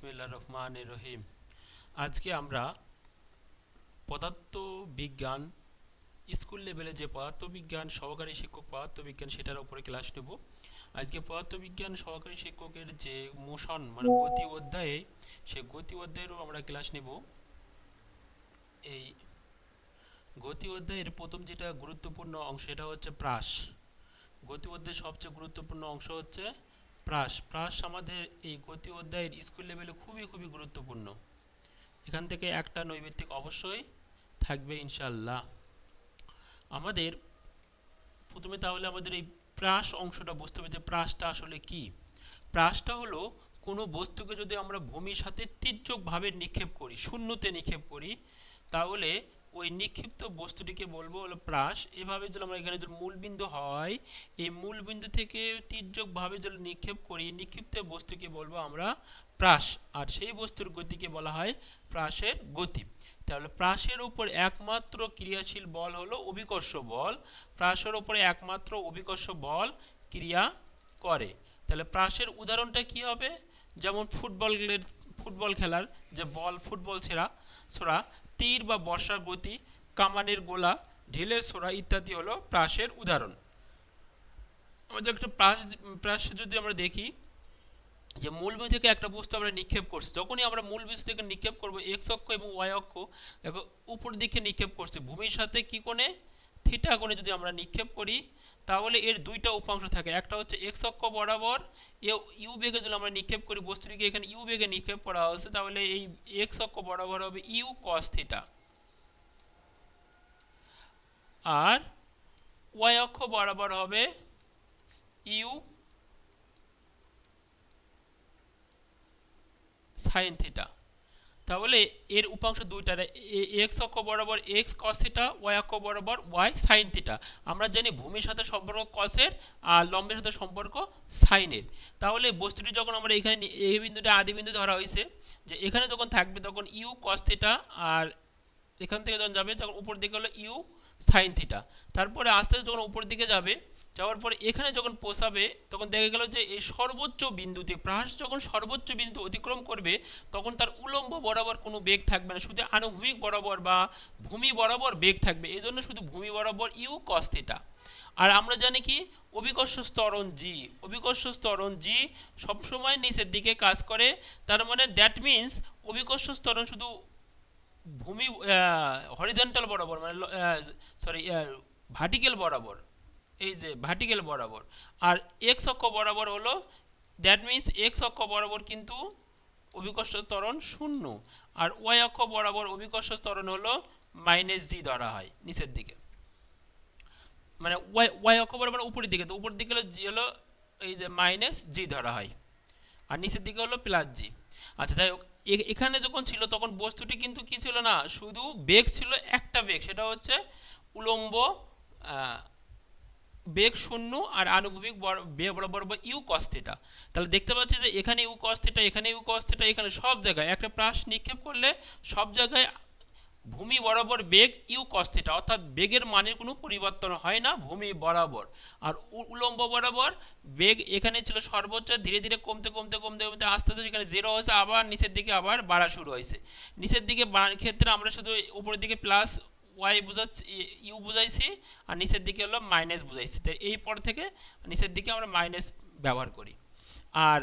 বিসমিল্লাহ রহমান রহিম। আজকে আমরা পদার্থ বিজ্ঞান স্কুল লেভেলে যে পদার্থবিজ্ঞান, সহকারী শিক্ষক পদার্থবিজ্ঞান সেটার উপরে ক্লাস নেব। আজকে পদার্থবিজ্ঞান, সহকারী শিক্ষকের যে মোশন মানে গতি অধ্যায়ে সে গতি অধ্যায়েরও আমরা ক্লাস নেব। এই গতি অধ্যায়ের প্রথম যেটা গুরুত্বপূর্ণ অংশ সেটা হচ্ছে প্রাস গতি অধ্যায়ের সবচেয়ে গুরুত্বপূর্ণ অংশ হচ্ছে প্রাস প্রাস আমাদের এই গতি অধ্যায়ের স্কুল লেভেলে খুবই খুবই গুরুত্বপূর্ণ। এখান থেকে একটা নৈবেত্তিক অবশ্যই থাকবে ইনশাল্লাহ আমাদের প্রথমে তাহলে আমাদের এই প্রাস অংশটা বুঝতে হবে যে প্রাসটা আসলে কি। প্রাসটা হলো কোনো বস্তুকে যদি আমরা ভূমির সাথে তির্যকভাবে নিক্ষেপ করি, শূন্যতে নিক্ষেপ করি, তাহলে ওই নিক্ষিপ্ত বস্তুটিকে বলব হলো প্রাস। এভাবে যদি আমরা এখানে যদি মূলবিন্দু হয়, এই মূলবিন্দু থেকে তির্যকভাবে যদি নিক্ষেপ করি নিক্ষিপ্ত বস্তুকে বলব আমরা প্রাস। আর সেই বস্তুর গতিকে বলা হয় প্রাসের গতি। তাহলে প্রাসের উপর একমাত্র ক্রিয়াশীল বল হলো অভিকর্ষ বল। প্রাসের উপরে একমাত্র অভিকর্ষ বল ক্রিয়া করে। তাহলে প্রাসের উদাহরণটা কি হবে? যেমন ফুটবলের ফুটবল খেলার যে বল, ফুটবল ছেড়া, ছোড়া তীর বা বর্ষার গতি, কামানের গোলা, ঢিলের ছোড়া ইত্যাদি হলো প্রাসের উদাহরণ। আমাদের একটা প্রাস প্রাস যদি আমরা দেখি, যে মূল বিন্দু থেকে একটা বস্তু আমরা নিক্ষেপ করছি, যখনই আমরা মূল বিন্দু থেকে নিক্ষেপ করব এক্স অক্ষ এবং ওয়াই অক্ষ, দেখো, উপর দিকে নিক্ষেপ করছি, ভূমির সাথে কি কোণে? থিটা কোণে যদি আমরা নিক্ষেপ করি তাহলে এর দুইটা উপাংশ থাকে। একটা হচ্ছে এক্স অক্ষ বরাবর ইউ বেগে যদি আমরা নিক্ষেপ করি, বস্তুটিকে এখানে ইউ বেগে নিক্ষেপ করা হচ্ছে তাহলে এই এক্স অক্ষ বরাবর হবে ইউ কস থিটা আর ওয়াই অক্ষ বরাবর হবে ইউ সাইন থিটা তাহলে এর উপাংশ দুইটা এক্স অক্ষ বরাবর এক্স কস থিটা ওয়াই অক্ষ বরাবর ওয়াই সাইন থিটা আমরা জানি ভূমির সাথে সম্পর্ক কসের আর লম্বের সাথে সম্পর্ক সাইনের তাহলে বস্তুটি যখন আমরা এখানে এই বিন্দুটা আদি বিন্দু ধরা হয়েছে, যে এখানে যখন থাকবে তখন ইউ কস থিটা আর এখান থেকে যখন যাবে তখন উপর দিকে হলো ইউ সাইন থিটা তারপরে আস্তে আস্তে যখন উপর দিকে যাবে যাওয়ার পর এখানে যখন পৌঁছাবে তখন দেখা গেল যে এই সর্বোচ্চ বিন্দুতে প্রাস যখন সর্বোচ্চ বিন্দু অতিক্রম করবে, তখন তার উলম্ব বরাবর কোনো বেগ থাকবে না। শুধু আনুভূমিক বরাবর বা ভূমি বরাবর বেগ থাকবে। এই জন্য শুধু ভূমি বরাবর ইউ কস থিটা আর আমরা জানি কি? অভিকর্ষ স্তরণ জি অভিকর্ষ স্তরণ জি সবসময় নিচের দিকে কাজ করে। তার মানে দ্যাট মিন্স অভিকর্ষ স্তরণ শুধু ভূমি হরিজেন্টাল বরাবর মানে সরি ভার্টিক্যাল বরাবর। এই যে ভার্টিক্যাল বরাবর। আর এক্স অক্ষ বরাবর হলো দ্যাট মিন্স এক্স অক্ষ বরাবর কিন্তু অভিকর্ষ ত্বরণ শূন্য। আর ওয়াই অক্ষ বরাবর অভিকর্ষ ত্বরণ হলো মাইনাস জি ধরা হয় নিচের দিকে। মানে ওয়াই ওয়াই অক্ষ বরাবর উপরের দিকে, তো উপরের দিকে হলো জি হলো এই যে মাইনাস জি ধরা হয়। আর নিচের দিকে হলো প্লাস জি আচ্ছা যাই হোক এখানে যখন ছিল তখন বস্তুটি কিন্তু কি ছিল না, শুধু বেগ ছিল একটা বেগ, সেটা হচ্ছে উলম্ব বেগ শূন্য আর আনুভূমিক বরাবর ইউ কস থিটা তাহলে দেখতে পাচ্ছি যে এখানে ইউ কস এখানে ইউ কস এখানে সব জায়গায় একটা প্রাস নিক্ষেপ করলে সব জায়গায় ভূমি বরাবর বেগ ইউ কস অর্থাৎ বেগের মানের কোনো পরিবর্তন হয় না ভূমি বরাবর। আর উলম্ব বরাবর বেগ এখানে ছিল সর্বোচ্চ, ধীরে ধীরে কমতে কমতে কমতে কমতে, আস্তে আস্তে সেখানে জিরো হয়েছে, আবার নিচের দিকে আবার বাড়া শুরু হয়েছে। নিচের দিকে বাড়ার ক্ষেত্রে আমরা শুধু উপরের দিকে প্লাস ওয়াই বোঝাচ্ছি ইউ বুঝাইছি, আর নিচের দিকে হলো মাইনাস বুঝাইছি। তো এই পর থেকে নিচের দিকে আমরা মাইনাস ব্যবহার করি। আর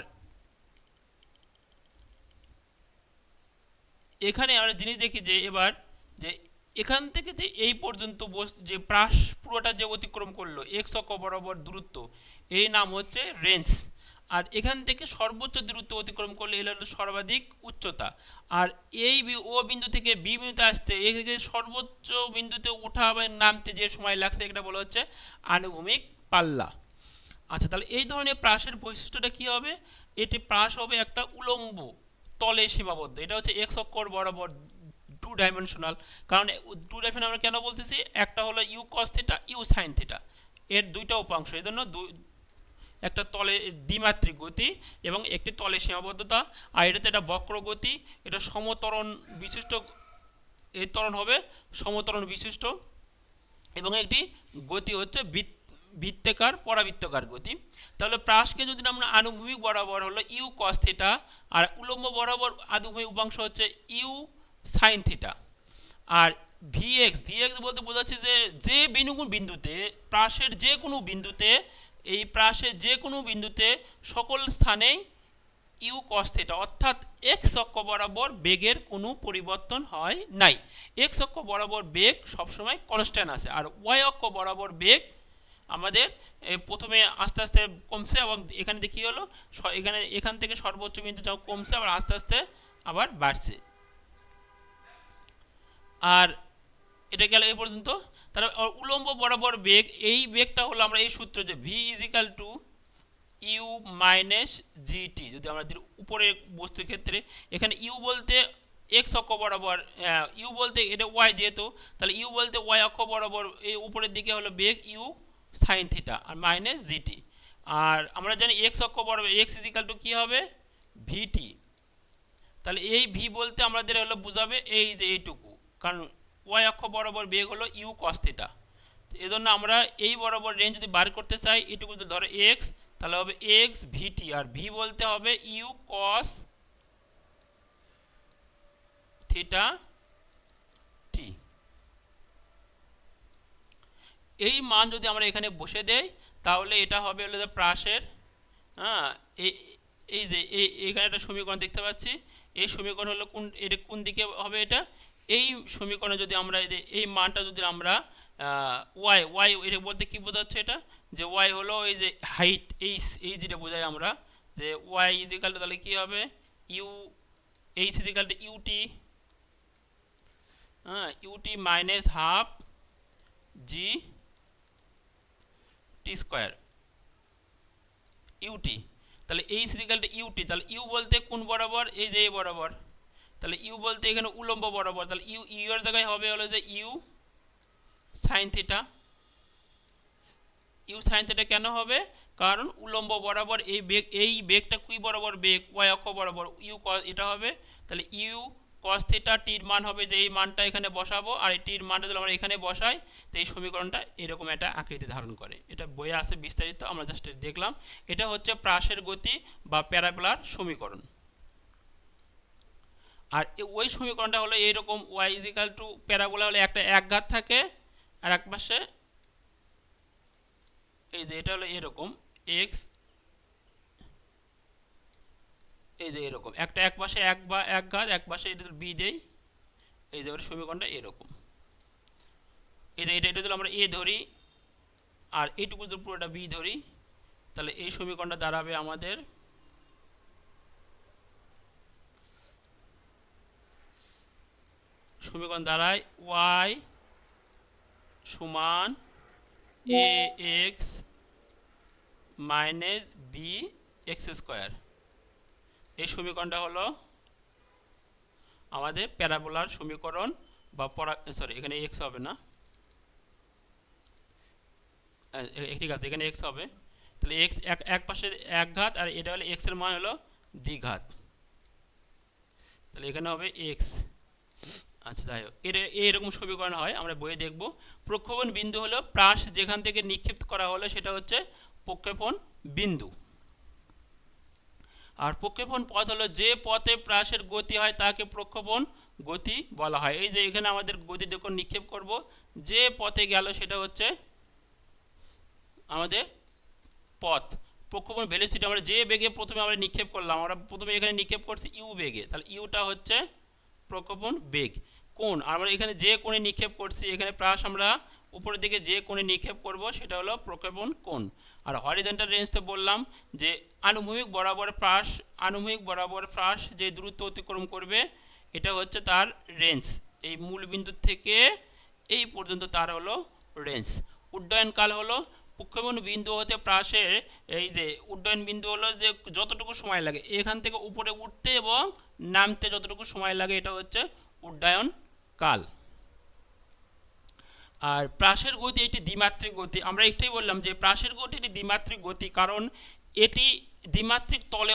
এখানে আমরা জিনিস দেখি যে এবার যে এখান থেকে যে এই পর্যন্ত যে প্রাস পুরোটা যে অতিক্রম করল এক্স অক্ষ বরাবর দূরত্ব, এই নাম হচ্ছে রেঞ্জ। আর এখান থেকে সর্বোচ্চ দূরত্ব অতিক্রম করলে এলো হলো সর্বাধিক উচ্চতা। আর এই ও বিন্দু থেকে বি বিন্দুতে আসতে থেকে সর্বোচ্চ বিন্দুতে ওঠা বা নামতে যে সময় লাগছে এটা বলা হচ্ছে আনুভূমিক পাল্লা। আচ্ছা তাহলে এই ধরনের প্রাসের বৈশিষ্ট্যটা কি হবে? এটি প্রাস হবে একটা উলম্ব তলে সীমাবদ্ধ। এটা হচ্ছে এক্স অক্ষর বরাবর টু ডাইমেনশনাল কারণ টু ডাইমেনশনাল আমরা কেন বলতেছি? একটা হলো U cos theta U sine theta এর দুইটা উপাংশ। এই জন্য একটা তলে দ্বিমাত্রিক গতি এবং একটি তলে সীমাবদ্ধতা। আর এটাতে একটা বক্র গতি, এটা সমতরণ বিশিষ্ট এই ত্বরণ হবে সমতরণ বিশিষ্ট। এবং একটি গতি হচ্ছে বৃত্তাকার, পরাবৃত্তকার গতি। তাহলে প্রাসকে যদি আমরা আনুভূমিক বরাবর হলো ইউ কস থিটা আর উলম্ব বরাবর আনুভূমিক উপাংশ হচ্ছে ইউ সাইন থিটা আর ভিএক্স ভিএক্স বলতে বোঝাচ্ছে যে যে বিনুগুণ বিন্দুতে, প্রাসের যে কোনো বিন্দুতে এই প্রাসের যে কোনো বিন্দুতে সকল স্থানেই ইউ কস থিটা অর্থাৎ এক্স অক্ষ বরাবর বেগের কোনো পরিবর্তন হয় নাই। এক্স অক্ষ বরাবর বেগ সবসময় কনস্ট্যান্ট আছে, আর ওয়াই অক্ষ বরাবর বেগ আমাদের প্রথমে আস্তে আস্তে কমছে এবং এখানে দেখি হলো এখানে, এখান থেকে সর্বোচ্চ বিন্দু যাও কমছে, আবার আস্তে আস্তে আবার বাড়ছে। আর এটা গেল এই পর্যন্ত। তাহলে উলম্ব বরাবর বেগ, এই বেগটা হলো আমরা এই সূত্র যে V equal to U minus GT যদি আমরা দিই উপরের বস্তুর ক্ষেত্রে, এখানে ইউ বলতে এক্স অক্ষ বরাবর ইউ বলতে এটা ওয়াই যেহেতু, তাহলে ইউ বলতে ওয়াই অক্ষ বরাবর এই উপরের দিকে হলো বেগ ইউ সাইন থিটা আর মাইনাস জিটি আর আমরা জানি এক্স অক্ষ বরাবর এক্স ইজিক্যাল টু কী হবে? ভিটি তাহলে এই ভি বলতে আমাদের হলো বুঝাবে এই যে এইটুকু। কারণ ওয়াই অক্ষ বরাবর বেগ হলো ইউ কস থিটা এজন্য আমরা এই বরাবর রেঞ্জ যদি বার করতে চাই এটুকু যদি ধরো এক্স তাহলে হবে এক্স ভিটি আর ভি বলতে হবে ইউ কস থিটা টি এই মান যদি আমরা এখানে বসে দেই, তাহলে এটা হবে হলো যে প্রাসের হ্যাঁ এই যে এখানে একটা সমীকরণ দেখতে পাচ্ছি। এই সমীকরণ হলো কোন, এটা কোন দিকে হবে এটা? এই সমীকরণে যদি আমরা এই মানটা যদি আমরা ওয়াই ওয়াই এটা বলতে কি বোঝাচ্ছে এটা? যে ওয়াই হলো এই যে হাইট এই এই যেটা বোঝাই আমরা, যে ওয়াই ইজিক্যাল টু তাহলে কি হবে? U H equal to UT হ্যাঁ UT minus half G T square UT তাহলে এই সিরিকালটা ইউটি তাহলে ইউ বলতে কোন বরাবর? এই যে বরাবর। তাহলে ইউ বলতে এখানে উলম্ব বরাবর, তাহলে ইউ ইউ এর জায়গায় হবে হলো যে U sine theta U sine theta কেন হবে? কারণ উলম্ব বরাবর এই বেগ, এই বেগটা কুই বরাবর বেগ? ওয়াই অক্ষ বরাবর। ইউ এটা হবে, তাহলে ইউ কস থিটা টির মান হবে যে এই মানটা এখানে বসাবো, আর এই টির মানটা যদি আমরা এখানে বসাই, তো এই সমীকরণটা এরকম একটা আকৃতি ধারণ করে। এটা বইয়ে আছে বিস্তারিত, আমরা জাস্ট দেখলাম। এটা হচ্ছে প্রাসের গতি বা প্যারাবোলার সমীকরণ। আর ওই সমীকরণটা হলো এইরকম ওয়াই ইজিক্যাল টু প্যারাবোলা হলে একটা একঘাত থাকে, আর এক পাশে এই যে এটা হলো এরকম এক্স এই যে এরকম, একটা এক পাশে এক বা এক ঘাত, এক পাশে এটা বি দেই এই যে সমীকরণটা এরকম। এই যে এটা এটা যদি আমরা এ ধরি, আর এইটুকু যদি পুরোটা বি ধরি, তাহলে এই সমীকরণটা দাঁড়াবে আমাদের সমীকরণ দাঁড়ায় ওয়াই সমান A X minus B X square এই সমীকরণটা হলো আমাদের প্যারাবোলার সমীকরণ বা পরা সরি এখানে এক্স হবে না। ঠিক আছে, এখানে এক্স হবে। তাহলে এক্স এক পাশে এক ঘাত আর এটা হলো এক্সের মান হলো দ্বিঘাত তাহলে এখানে হবে এক্স আচ্ছা যাই হোক। এটা এরকম সমীকরণ হয়, আমরা বইয়ে দেখব। প্রক্ষেপণ বিন্দু হলো প্রাস, যেখান থেকে নিক্ষিপ্ত করা হলো, সেটা হচ্ছে প্রক্ষেপণ বিন্দু। আর প্রক্ষেপণ পথ হলো যে পথে প্রাসের গতি হয়, তাকে প্রক্ষেপণ গতি বলা হয়। এই যে এখানে আমাদের গতি যখন নিক্ষেপ করব, যে পথে গেল, সেটা হচ্ছে আমাদের পথ। প্রক্ষেপণ ভেলোসিটি আমরা যে বেগে প্রথমে আমরা নিক্ষেপ করলাম, আমরা প্রথমে এখানে নিক্ষেপ করছি ইউ বেগে। তাহলে ইউটা হচ্ছে প্রক্ষেপণ বেগ। কোণ। আমরা এখানে যে কোণে নিক্ষেপ করছি, এখানে প্রাস আমরা উপরের দিকে যে কোণে নিক্ষেপ করব, সেটা হলো প্রক্ষেপণ কোণ। আর হরিজন্টাল রেঞ্জতে বললাম যে আনুভূমিক বরাবর প্রাস, আনুভূমিক বরাবর প্রাস যে দূরত্ব অতিক্রম করবে, এটা হচ্ছে তার রেঞ্জ এই মূল বিন্দু থেকে এই পর্যন্ত তার হলো রেঞ্জ উড্ডয়নকাল হলো প্রক্ষেপণ বিন্দু হতে প্রাসের এই যে উড্ডয়ন বিন্দু হলো যে যতটুকু সময় লাগে, এখান থেকে উপরে উঠতে এবং নামতে যতটুকু সময় লাগে, এটা হচ্ছে উড্ডয়ন কাল। আর প্রাসের গতি এটি দ্বিমাত্রিক গতি। আমরা একটাই বললাম যে প্রাসের গতি এটি দ্বিমাত্রিক গতি কারণ এটি দ্বিমাত্রিক তলে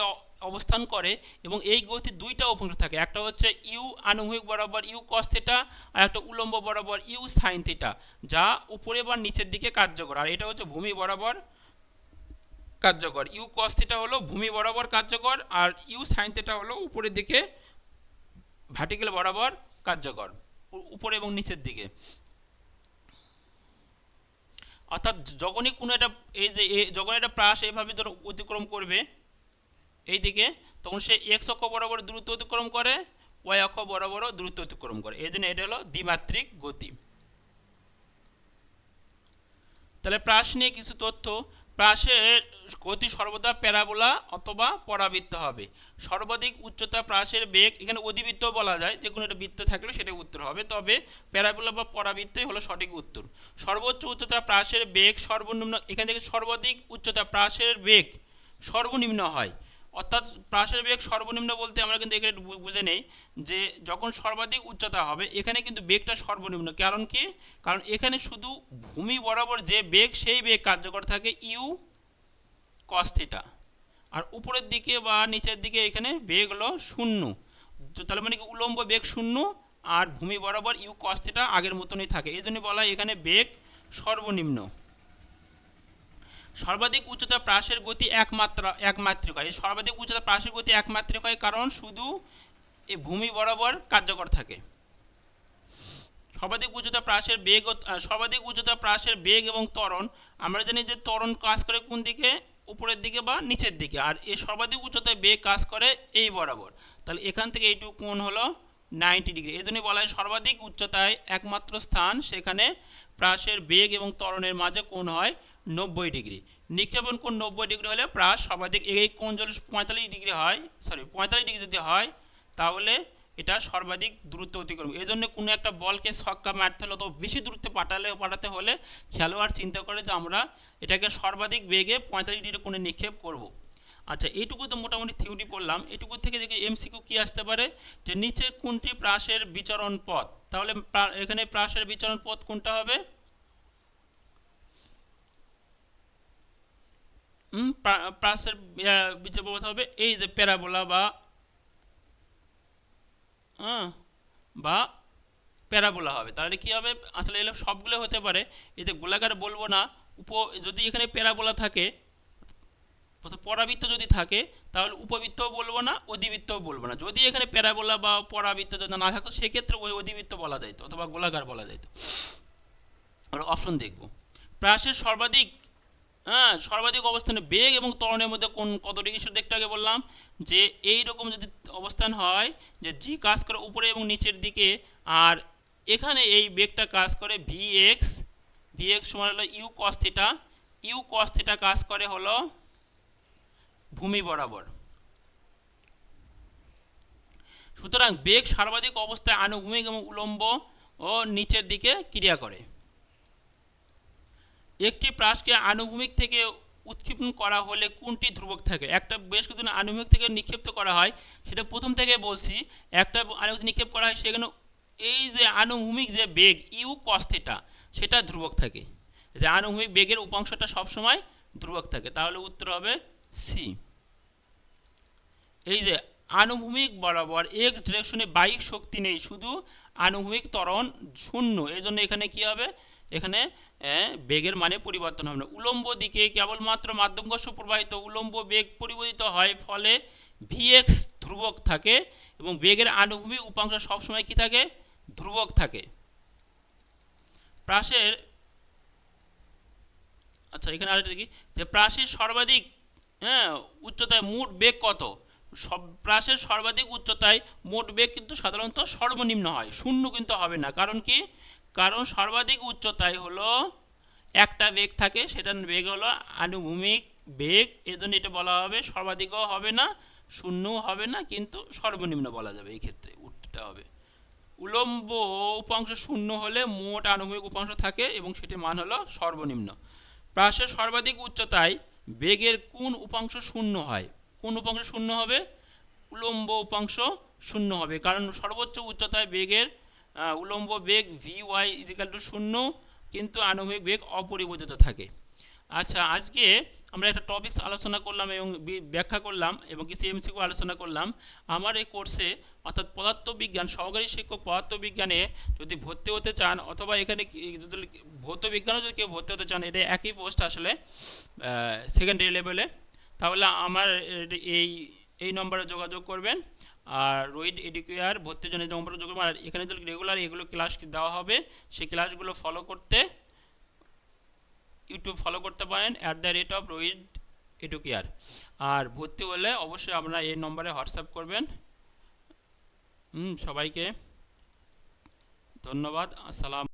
অবস্থান করে এবং এই গতির দুইটা অপাংশ থাকে। একটা হচ্ছে ইউ আনুভূমিক বরাবর ইউ কস থিটা আর একটা উলম্ব বরাবর ইউ সাইন থিটা যা উপরে বা নিচের দিকে কার্যকর। আর এটা হচ্ছে ভূমি বরাবর কার্যকর। ইউ কস থিটা হলো ভূমি বরাবর কার্যকর আর ইউ সাইন থিটা হলো উপরের দিকে ভার্টিক্যাল বরাবর কার্যকর। উপরে এবং নিচের দিকে। অর্থাৎ যখনই কোনো একটা, এই যে যখন একটা প্রাস এইভাবে ধরো অতিক্রম করবে, এই দিকে, তখন সে এক্স অক্ষ বরাবর দ্রুত অতিক্রম করে ওয়াই অক্ষ বরাবরও দ্রুত অতিক্রম করে। এই জন্য এটা হলো দ্বিমাত্রিক গতি। তাহলে প্রাস নিয়ে কিছু তথ্য প্রাসের গতি সর্বদা প্যারাবোলা অথবা পরাবৃত্ত হবে। সর্বাধিক উচ্চতা প্রাসের বেগ, এখানে অধিবৃত্ত বলা যায় যে কোনো একটা বৃত্ত থাকলে সেটা উত্তর হবে। তবে প্যারাবোলা বা পরাবৃত্তই হলো সঠিক উত্তর। সর্বোচ্চ উচ্চতা প্রাসের বেগ সর্বনিম্ন, এখান থেকে সর্বাধিক উচ্চতা প্রাসের বেগ সর্বনিম্ন হয়। অর্থাৎ প্রাসের বেগ সর্বনিম্ন বলতে আমরা কিন্তু এখানে বুঝে নেই যে যখন সর্বাধিক উচ্চতা হবে, এখানে কিন্তু বেগটা সর্বনিম্ন। কারণ কি? কারণ এখানে শুধু ভূমি বরাবর যে বেগ, সেই বেগ কার্যকর থাকে ইউ কস থিটা। আর উপরের দিকে বা নিচের দিকে এখানে বেগ হলো শূন্য। তাহলে মানে কি উলম্ব বেগ শূন্য আর ভূমি বরাবর ইউ কস থিটা আগের মতনই থাকে। এই জন্য বলা হয় এখানে বেগ সর্বনিম্ন। সর্বাধিক উচ্চতা প্রাসের গতি একমাত্রা একমাত্রিক হয় সর্বাধিক উচ্চতা প্রাসের গতি একমাত্রিক হয় কারণ শুধু এই ভূমি বরাবর কার্যকর থাকে। সর্বাধিক উচ্চতা প্রাসের বেগ সর্বাধিক উচ্চতা প্রাসের বেগ এবং ত্বরণ, আমরা জানি যে ত্বরণ কাজ করে কোন দিকে? উপরের দিকে বা নিচের দিকে। আর এই সর্বাধিক উচ্চতায় বেগ কাজ করে এই বরাবর। তাহলে এখান থেকে এইটুকু কোণ হলো নাইনটি ডিগ্রি। এই জন্যই বলা হয় সর্বাধিক উচ্চতায় একমাত্র স্থান সেখানে প্রাসের বেগ এবং ত্বরণের মাঝে কোণ হয় নব্বই ডিগ্রি। নিক্ষেপণ কোণ নব্বই ডিগ্রি হলে প্রাস সর্বাধিক এই কোণ যদি পঁয়তাল্লিশ ডিগ্রি হয় সরি পঁয়তাল্লিশ ডিগ্রি যদি হয়, তাহলে এটা সর্বাধিক দূরত্ব অতিক্রম। এই জন্য কোনো একটা বলকে ছক্কা মারতে হলে তো বেশি দূরত্বে পাঠালে, পাঠাতে হলে খেলোয়াড় চিন্তা করে যে আমরা এটাকে সর্বাধিক বেগে পঁয়তাল্লিশ ডিগ্রি কোণে নিক্ষেপ করব। আচ্ছা এইটুকু তো মোটামুটি থিওরি পড়লাম এটুকু থেকে দেখি এমসিকিউ কি আসতে পারে? যে নিচের কোনটি প্রাসের বিচরণ পথ। তাহলে এখানে প্রাসের বিচরণ পথ কোনটা হবে হুম প্রা- প্রাসের বিচরণ পথ হবে, এই যে প্যারাবোলা বা হ্যাঁ বা প্যারাবোলা হবে। তাহলে কি হবে? আসলে এগুলো সবগুলো হতে পারে। এতে গোলাকার বলব না। উপ, যদি এখানে প্যারাবোলা থাকে পরাবৃত্ত যদি থাকে, তাহলে উপবৃত্তও বলব না, অধিবৃত্তও বলব না। যদি এখানে প্যারাবোলা বা পরাবৃত্ত যদি না থাকতো সেক্ষেত্রে ওই অধিবৃত্ত বলা যাইতো, অথবা গোলাকার বলা যাইতো। আমরা অপশন দেখব। প্রাসের সর্বাধিক হ্যাঁ সর্বাধিক অবস্থানে বেগ এবং ত্বরণের মধ্যে কোন কত ডিগ্রি সেটা দেখতে আগে বললাম, যে এই রকম যদি অবস্থান হয় যে জি কাজ করে উপরে এবং নিচের দিকে, আর এখানে এই বেগটা কাজ করে ভি এক্স ভি এক্স সমান হলো U cos theta U cos theta কাজ করে হলো ভূমি বরাবর। সুতরাং বেগ সর্বাধিক অবস্থায় আনুভূমিক এবং উলম্ব ও নিচের দিকে ক্রিয়া করে। একটি প্রাসকে আনুভূমিক থেকে উৎক্ষেপণ করা হলে কোনটি ধ্রুবক থাকে? একটা বেশ কিছু আনুভূমিক থেকে নিক্ষেপ্ত করা হয়, সেটা প্রথম থেকে বলছি। একটা আনুভূমিক নিক্ষেপ করা হয়, সেখানে এই যে আনুভূমিক যে বেগ, ইউ কস থিটা সেটা ধ্রুবক থাকে। যে আনুভূমিক বেগের উপাংশটা সবসময় ধ্রুবক থাকে। তাহলে উত্তর হবে সি এই যে আনুভূমিক বরাবর এক্স ডিরেকশনে বাইক শক্তি নেই, শুধু আনুভূমিক ত্বরণ শূন্য। এই জন্য এখানে কি হবে? এখানে বেগের মানে পরিবর্তন হবে না। উলম্ব দিকে কেবলমাত্র মাধ্যমকর্ষ প্রবাহিত, উলম্ব বেগ পরিবর্তিত হয় ফলে ভিএক্স ধ্রুবক থাকে এবং বেগের আনুভূমিক উপাংশ সবসময় কি থাকে? ধ্রুবক থাকে। প্রাসের আচ্ছা এখানে আরেকটা দেখি, যে প্রাসের সর্বাধিক হ্যাঁ উচ্চতায় মোট বেগ কত? সব, প্রাসের সর্বাধিক উচ্চতায় মোট বেগ কিন্তু সাধারণত সর্বনিম্ন হয়, শূন্য কিন্তু হবে না। কারণ কি? কারণ সর্বাধিক উচ্চতায় হলো একটা বেগ থাকে সেটার বেগ হলো আনুভূমিক বেগ। এই জন্য এটা বলা হবে সর্বাধিকও হবে না, শূন্যও হবে না, কিন্তু সর্বনিম্ন বলা যাবে এই ক্ষেত্রে উত্তরটা হবে। উলম্ব উপাংশ শূন্য হলে মোট আনুভূমিক উপাংশ থাকে এবং সেটির মান হলো সর্বনিম্ন। প্রাসের সর্বাধিক উচ্চতায় বেগের কোন উপাংশ শূন্য হয়? কোন উপাংশ শূন্য হবে? উলম্ব উপাংশ শূন্য হবে, কারণ সর্বোচ্চ উচ্চতায় বেগের উলম্ব বেগ ভি ওয়াই ইজিক্যাল টু শূন্য, কিন্তু আনুভূমিক বেগ অপরিবর্তিত থাকে। আচ্ছা আজকে আমরা একটা টপিকস আলোচনা করলাম এবং ব্যাখ্যা করলাম এবং কিছু এমসিকিউ আলোচনা করলাম। আমার এই কোর্সে অর্থাৎ পদার্থবিজ্ঞান, সহকারী শিক্ষক পদার্থবিজ্ঞানে যদি ভর্তি হতে চান, অথবা এখানে যদি ভৌত বিজ্ঞানও যদি কেউ ভর্তি হতে চান, এটা একই পোস্ট আসলে সেকেন্ডারি লেভেলে তাহলে আমার এই এই নম্বরে যোগাযোগ করবেন। আর রোহিত এডুকেয়ার ভর্তির জন্য যে যোগ্য আর এখানে যদি রেগুলার এগুলো ক্লাস দেওয়া হবে, সেই ক্লাসগুলো ফলো করতে ইউটিউব ফলো করতে পারেন at the rate of Rohit Educare আর ভর্তি হলে অবশ্যই আপনারা এই নম্বরে হোয়াটসঅ্যাপ করবেন। হুম, সবাইকে ধন্যবাদ। আসসালাম।